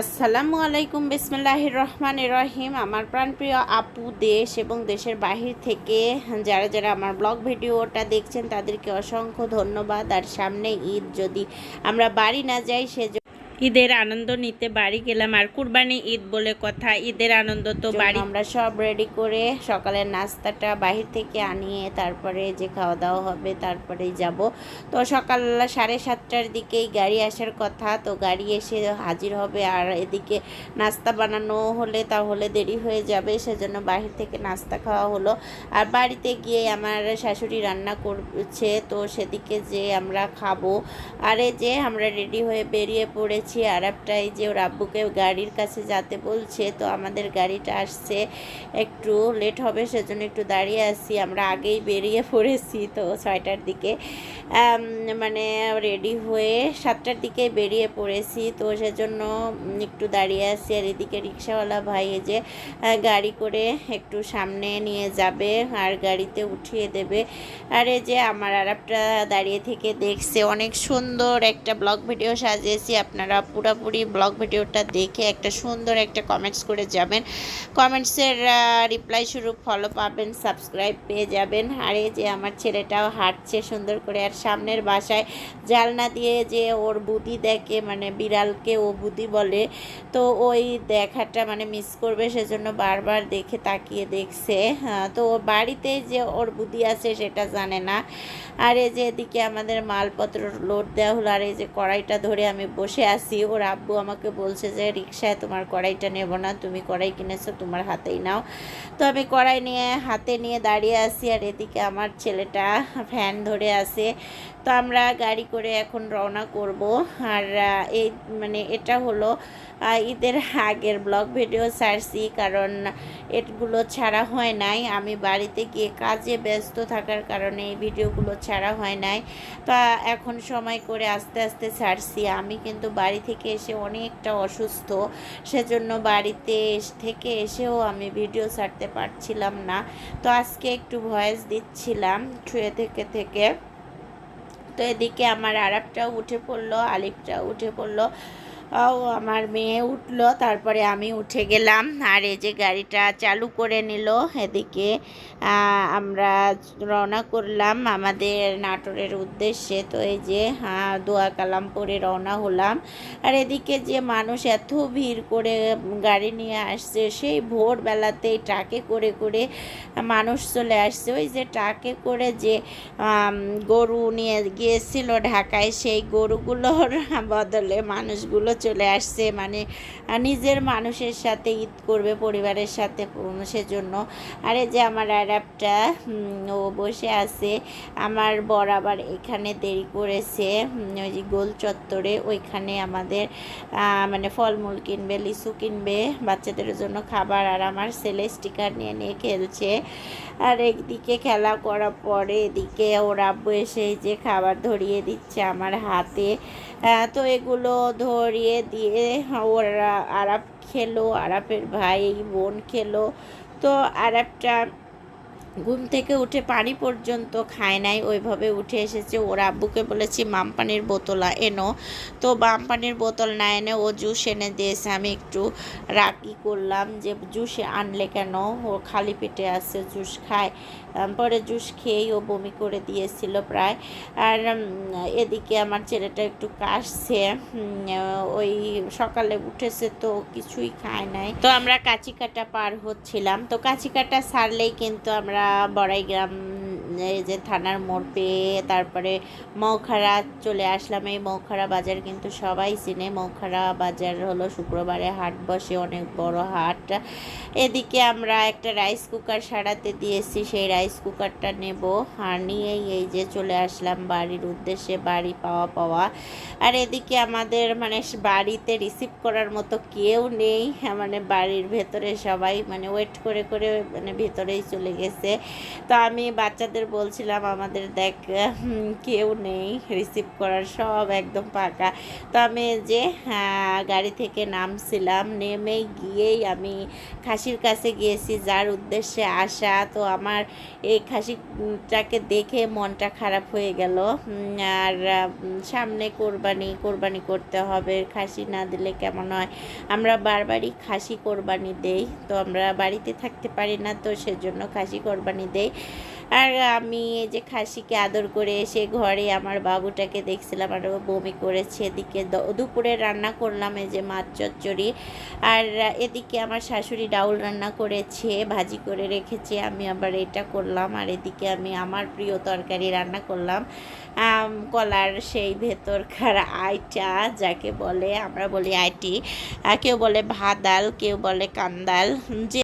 আসসালামু আলাইকুম, বিসমুল্লাহির রহমান রহিম। আমার প্রাণপ্রিয় আপু দেশ এবং দেশের বাহির থেকে যারা যারা আমার ব্লগ ভিডিওটা দেখছেন, তাদেরকে অসংখ্য ধন্যবাদ। আর সামনে ঈদ, যদি আমরা বাড়ি না যাই, সে ঈদের আনন্দ নিতে বাড়ি গেলাম আর কুরবানি ঈদ বলে কথা ঈদের আনন্দ তো বাড়ি আমরা সব রেডি করে সকালের নাস্তাটা বাহির থেকে আনিয়ে তারপরে যে খাওয়া দাওয়া হবে তারপরেই যাব। তো সকাল সাড়ে সাতটার দিকেই গাড়ি আসার কথা তো গাড়ি এসে হাজির হবে আর এদিকে নাস্তা বানানো হলে তাহলে দেরি হয়ে যাবে সেজন্য বাহির থেকে নাস্তা খাওয়া হলো। আর বাড়িতে গিয়ে আমার শাশুড়ি রান্না করছে তো সেদিকে যে আমরা খাব। আরে যে আমরা রেডি হয়ে বেরিয়ে পড়েছি আর একটাই যে ওর আব্বুকে গাড়ির কাছে যেতে বলছে, তো আমাদের গাড়িটা আসছে। একটু লেট হবে, সেজন্য একটু দাঁড়িয়ে আছি। আমরা আগেই বেরিয়ে পড়েছি তো ছয়টার দিকে। মানে রেডি হয়ে সাতটার দিকে বেরিয়ে পড়েছি, তো সেজন্য একটু দাঁড়িয়ে আছি। আর এদিকে রিক্সাওয়ালা ভাই যে গাড়ি করে একটু সামনে নিয়ে যাবে আর গাড়িতে উঠিয়ে দেবে। আর এই যে আমার আরবটা দাঁড়িয়ে থেকে দেখছে। অনেক সুন্দর একটা ব্লগ ভিডিও সাজিয়েছি। আপনারা পুরোপুরি ব্লগ ভিডিওটা দেখে একটা সুন্দর একটা কমেন্টস করে যাবেন। কমেন্টসের রিপ্লাই স্বরূপ ফলো পাবেন সাবস্ক্রাইব পেয়ে যাবেন। আর এই যে আমার ছেলেটাও হাঁটছে সুন্দর করে আর সামনের বাসায় জালনা দিয়ে যে ওর বুদ্ধি দেখে মানে বিড়ালকে ও বুদ্ধি বলে তো ওই দেখাটা মানে মিস করবে সেজন্য বারবার দেখে তাকিয়ে দেখছে। হ্যাঁ, তো বাড়িতে যে ওর বুদ্ধি আছে সেটা জানে না। আর এই যে এদিকে আমাদের মালপত্র লোড দেওয়া হলো আর এই যে কড়াইটা ধরে আমি বসে আছি ওর আব্বু আমাকে বলছে যে রিক্সায় তোমার কড়াইটা নেব না, তুমি কড়াই কিনেছো, তোমার হাতেই নাও। তো আমি কড়াই নিয়ে, হাতে নিয়ে দাঁড়িয়ে আছি আর এদিকে আমার ছেলেটা ফ্যান ধরে আসে তো আমরা গাড়ি করে এখন রওনা করব। আর এই মানে এটা হলো ঈদের আগের ব্লগ ভিডিও ছাড়ছি, কারণ এগুলো ছাড়া হয় নাই। আমি বাড়িতে গিয়ে কাজে ব্যস্ত থাকার কারণে এই ভিডিওগুলো ছাড়া হয় নাই। তো এখন সময় করে আস্তে আস্তে ছাড়ছি। আমি কিন্তু বাড়ি থেকে এসে অনেকটা অসুস্থ, সেজন্য বাড়িতে থেকে এসেও আমি ভিডিও ছাড়তে পারছিলাম না। তো আজকে একটু ভয়েস দিচ্ছিলাম শুয়ে থেকে থেকে। তো এদিকে আমার আরাপটাও উঠে পড়ল, আলিফটাও উঠে পড়ল। ও আমার মেয়ে উঠল, তারপরে আমি উঠে গেলাম। আর এই যে গাড়িটা চালু করে নিল, এদিকে আমরা রওনা করলাম আমাদের নাটোরের উদ্দেশ্যে। তো এই যে দোয়া কালাম পরে রওনা হলাম। আর এদিকে যে মানুষ এত ভিড় করে গাড়ি নিয়ে আসছে, সেই ভোরবেলাতেই ট্রাকে করে করে মানুষ চলে আসছে। ওই যে ট্রাকে করে যে গরু নিয়ে গিয়েছিল ঢাকায়, সেই গরুগুলোর বদলে মানুষগুলো চলে আসছে মানে নিজের মানুষের সাথে ঈদ করবে পরিবারের সাথে উম, সেজন্য। আরে যে আমার অ্যাডাপটা ও বসে আছে আমার বর আবার এখানে দেরি করেছে ওই যে গোল চত্বরে ওইখানে আমাদের মানে ফলমূল কিনবে লিচু কিনবে বাচ্চাদের জন্য খাবার আর আমার ছেলে স্টিকার নিয়ে নিয়ে খেলছে। আর একদিকে খেলা করার পরে এদিকে ওর আব্বু এসে যে খাবার ধরিয়ে দিচ্ছে আমার হাতে। তো এগুলো ধরিয়ে দিয়ে ওরা আরাপ খেলো আরাপের ভাই বোন খেলো। তো আরাপটা ঘুম থেকে উঠে পানি পর্যন্ত খায় নাই, ওইভাবে উঠে এসেছে। ওর আব্বুকে বলেছি, মাম পানির বোতল এনো। তো বাম পানির বোতল না এনে ও জুস এনে দিয়েছে। আমি একটু রাগি করলাম যে, জুস আনলে কেন? ও খালি পেটে আছে, জুস খায়। পরে জুস খেয়েই ও বমি করে দিয়েছিল প্রায়। আর এদিকে আমার ছেলেটা একটু কাশছে। ওই সকালে উঠেছে তো কিছুই খায় নাই। তো আমরা কাঁচিকাটা পার হচ্ছিলাম। তো কাঁচিকাটা সারলেই কিন্তু আমরা বড়াইগ্রাম এই যে থানার মোড় পেয়ে তারপরে মৌখারা চলে আসলাম। এই মৌখারা বাজার কিন্তু সবাই চিনে। মৌখারা বাজার হলো শুক্রবারে হাট বসে, অনেক বড় হাট। এদিকে আমরা একটা রাইস কুকার সারাতে দিয়েছি। সেই রাইস কুকারটা নেব। আর নিয়েই এই যে চলে আসলাম বাড়ির উদ্দেশ্যে, বাড়ি পাওয়া পাওয়া। আর এদিকে আমাদের মানে বাড়িতে রিসিভ করার মতো কেউ নেই। মানে বাড়ির ভেতরে সবাই মানে ওয়েট করে করে মানে ভেতরেই চলে গেছে। তো আমি বাচ্চাদের আপুদের বলছিলাম আমাদের দেখ কেউ নেই রিসিভ করার সব একদম ফাঁকা তো আমি যে হ্যাঁ, গাড়ি থেকে নামছিলাম নেমে গিয়েই আমি খাসির কাছে গিয়েছি যার উদ্দেশ্যে আসা। তো আমার এই খাসিটাকে দেখে মনটা খারাপ হয়ে গেল। আর সামনে কোরবানি কোরবানি করতে হবে খাসি না দিলে কেমন হয়? আমরা বারবারই খাসি কোরবানি দেই তো আমরা বাড়িতে থাকতে পারি না তো সেজন্য খাসি কোরবানি দেই। আর আমি এই যে খাসিকে আদর করে এসে ঘরে আমার বাবুটাকে দেখছিলাম আর বমি করেছে, এদিকে দুপুরে রান্না করলাম এই যে মাছ চচ্চড়ি। আর এদিকে আমার শাশুড়ি ডাউল রান্না করেছে, ভাজি করে রেখেছে, আমি আবার এটা করলাম। আর এদিকে আমি আমার প্রিয় তরকারি রান্না করলাম। কলার সেই ভেতরকার আইটা, যাকে বলে, আমরা বলি আইটি। কেউ বলে ভাদাল কেউ বলে কান্দাল যে